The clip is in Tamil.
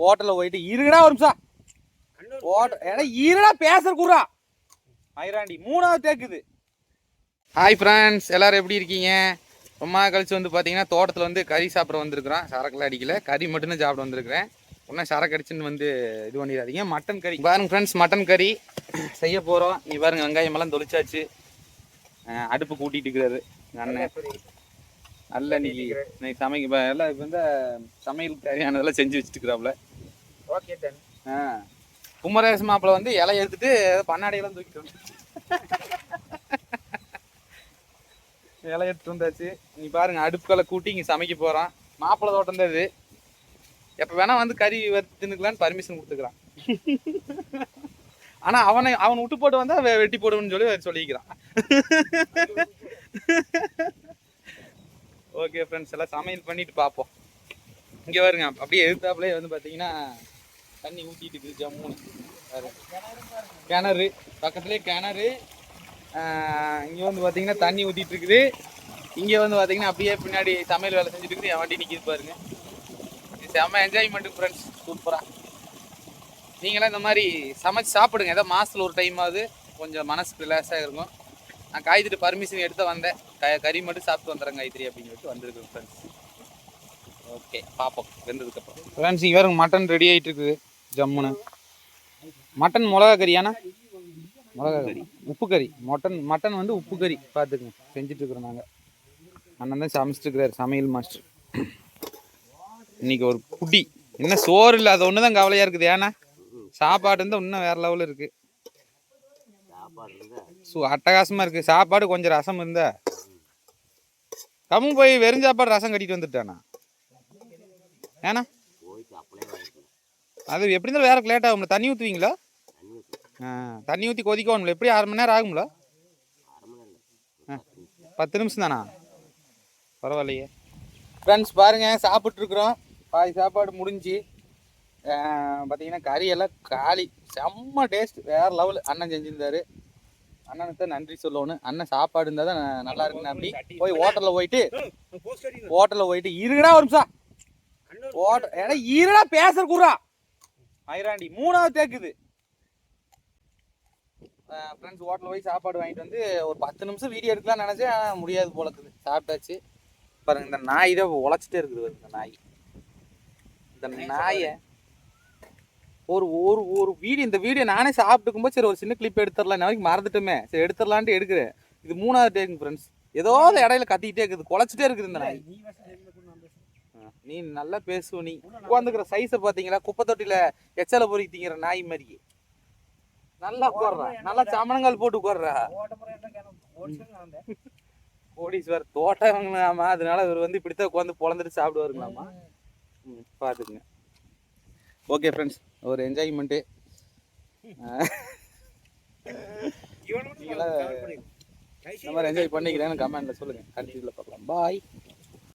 ஹோட்டல்ல போயிட்டு இருடா ஒரு நிமிஷம். ஹோட்டல் ஏடா இருடா பேசுற குறா மயிராண்டி மூணாவது தேக்குது ஹாய் ஃப்ரெண்ட்ஸ் எல்லாரும் எப்படி இருக்கீங்க? ரொம்ப நாள் கழிச்சு வந்து பார்த்தீங்கன்னா தோட்டத்தில் வந்து கறி சாப்பிட வந்திருக்கிறோம். சரக்குலாம் அடிக்கல. கறி மட்டும்தான் சாப்பிட வந்திருக்கிறேன். ஒன்றும் சரக்கு அடிச்சுன்னு வந்து இது பண்ணிடாதீங்க. மட்டன் கறி பாருங்க ஃப்ரெண்ட்ஸ் மட்டன் கறி செய்ய போகிறோம் நீ பாருங்க வெங்காயம் எல்லாம் தொளிச்சாச்சு. அடுப்பு கூட்டிட்டு இருக்கிறாரு அண்ணன். நல்ல இன்னைக்கு இன்னைக்கு சமைக்க எல்லாம் இப்போ வந்து சமையலுக்கு தேவையானதெல்லாம் செஞ்சு வச்சுட்டுக்கிறாப்புல ஓகே டன் ஆ. குமரேச மாப்பிள்ள வந்து இலை எடுத்துட்டு பண்ணாடையெல்லாம் தூக்கிட்டு வந்து. இலை எடுத்துட்டு வந்தாச்சு. நீ பாருங்க அடுப்புகளை கூட்டி இங்கே சமைக்க போகிறான் மாப்பிள்ளை தோட்டம் தான் இது. எப்போ வேணா வந்து கறி வறுத்து தின்னுக்கலான்னு பர்மிஷன் கொடுத்துக்கிறான். ஆனால் அவனை அவன் விட்டு போட்டு வந்தால் வெட்டி போடுவேன்னு சொல்லி சொல்லிக்கிறான். ஓகே ஃப்ரெண்ட்ஸ் எல்லாம் சமையல் பண்ணிட்டு பார்ப்போம் இங்கே வருங்க அப்படியே எதிர்த்தாப்புலேயே வந்து பார்த்தீங்கன்னா தண்ணி ஊற்றிட்டு இருக்குது ஜம்முன்னு. வேறு கிணறு பக்கத்துலேயே கிணறு. இங்கே வந்து பார்த்தீங்கன்னா தண்ணி ஊற்றிட்டு இருக்குது இங்கே வந்து பார்த்தீங்கன்னா அப்படியே பின்னாடி சமையல் வேலை செஞ்சுட்டு இருக்குது என் வண்டி நிற்கிது பாருங்க. இது செம்ம என்ஜாய்மெண்ட்டு ஃப்ரெண்ட்ஸ் சூப்பராக நீங்களாம் இந்த மாதிரி சமைச்சு சாப்பிடுங்க. ஏதோ மாதத்தில் ஒரு டைமாவது கொஞ்சம் மனசுக்கு ரிலாக்ஸாக இருக்கும். நான் காய்கறி பர்மிஷன் எடுத்து வந்தேன். க கறி மட்டும் சாப்பிட்டு வந்துடுறேன் காய்கறி அப்படின்னு சொல்லிட்டு வந்திருக்கேன் ஃப்ரெண்ட்ஸ் ஓகே பார்ப்போம் வெந்ததுக்கப்புறம் ஃப்ரெண்ட்ஸ் இங்கே வேறு மட்டன் ரெடி ஆகிட்டு இருக்குது. ஜம்முன்னு. மட்டன் மிளகா கறியாண்ணா மிளகா கறி. உப்பு கறி. மட்டன் மட்டன் வந்து உப்பு கறி. பார்த்துக்குங்க செஞ்சிட்ருக்குறோம் நாங்கள் அண்ணன் தான் சமைச்சிட்டுருக்குறார் சமையல் மாஸ்டர் இன்னைக்கு ஒரு குட்டி இன்னும் சோறு இல்லை அது ஒன்று தான் கவலையாக இருக்குது ஏன்னா சாப்பாடு இருந்தால் இன்னும் வேறு லெவலில் இருக்குது சு அட்டகாசமாக இருக்குது சாப்பாடு கொஞ்சம் ரசம் இருந்தா. கம்மு போய் வெறும் சாப்பாடு ரசம் கட்டிட்டு வந்துட்டானா? ஏண்ணா அது எப்படி இருந்தாலும் வேற லேட் ஆகும்ல. தண்ணி ஊற்றுவீங்களா ஆ தண்ணி ஊற்றி கொதிக்கணும்ல எப்படி அரை மணி நேரம் ஆகும்ல? பத்து நிமிஷம் தானா? பரவாயில்லையே. ஃப்ரெண்ட்ஸ் பாருங்க. சாப்பிட்ருக்குறோம் பாதி சாப்பாடு முடிஞ்சு. பார்த்தீங்கன்னா கறியெல்லாம் காலி. செம்ம டேஸ்ட் வேறு லெவல் அண்ணன் செஞ்சிருந்தாரு. அண்ணனுக்கு தான் நன்றி சொல்லணும். அண்ணன் சாப்பாடு இருந்தால் தான் நல்லா இருக்குன்னு அப்படி போய் ஹோட்டலில் போயிட்டு ஹோட்டலில் போயிட்டு இருடா ஒரு நிமிஷம். ஹோட்டல் ஏன்னா இருடா பேசுற குறா ஐராண்டி மூணாவது தேக்குது ஃப்ரெண்ட்ஸ் ஹோட்டலில் போய் சாப்பாடு வாங்கிட்டு வந்து ஒரு பத்து நிமிஷம் வீடியோ எடுக்கலாம்னு நினச்சேன். ஆனால் முடியாது போல இருக்குது. சாப்பிட்டாச்சு. பாருங்க இந்த நாய் தான் உழைச்சிட்டே இருக்குது இந்த நாய். இந்த நாயை ஒரு ஒரு ஒரு வீடியோ இந்த வீடியோ நானே சாப்பிட்டுக்கும்போது சரி ஒரு சின்ன கிளிப் எடுத்துடலாம். நாளைக்கு மறந்துட்டுமே. சரி எடுத்துடலான்ட்டு எடுக்கிறேன். இது மூணாவது டேக்குங்க ஃப்ரெண்ட்ஸ் ஏதோ ஒரு இடையில கத்திக்கிட்டே இருக்குது. குலைச்சிட்டே இருக்குது இந்த நாய். நீ நல்லா பேசுவ நீ. உட்காந்துக்கிற சைஸை பார்த்தீங்களா குப்பை தொட்டியில் எச்சல பொறி திங்கிற நாய் மாதிரி நல்லா உட்கார்றா. நல்லா சமணங்கால் போட்டு உட்கார்றா. கோடீஸ்வர் தோட்டங்களாமா? அதனால இவர் வந்து இப்படித்தான் உட்காந்து பொழந்துட்டு சாப்பிடுவாருங்களாமா? ம். பார்த்துக்குங்க ஓகே ஃப்ரெண்ட்ஸ் ஒரு என்ஜாய்மெண்ட்டு இந்த மாதிரி என்ஜாய் பண்ணிக்கிறேன்னு கமெண்ட்டில் சொல்லுங்கள் கண்டிப்பாக பார்க்கலாம். பாய்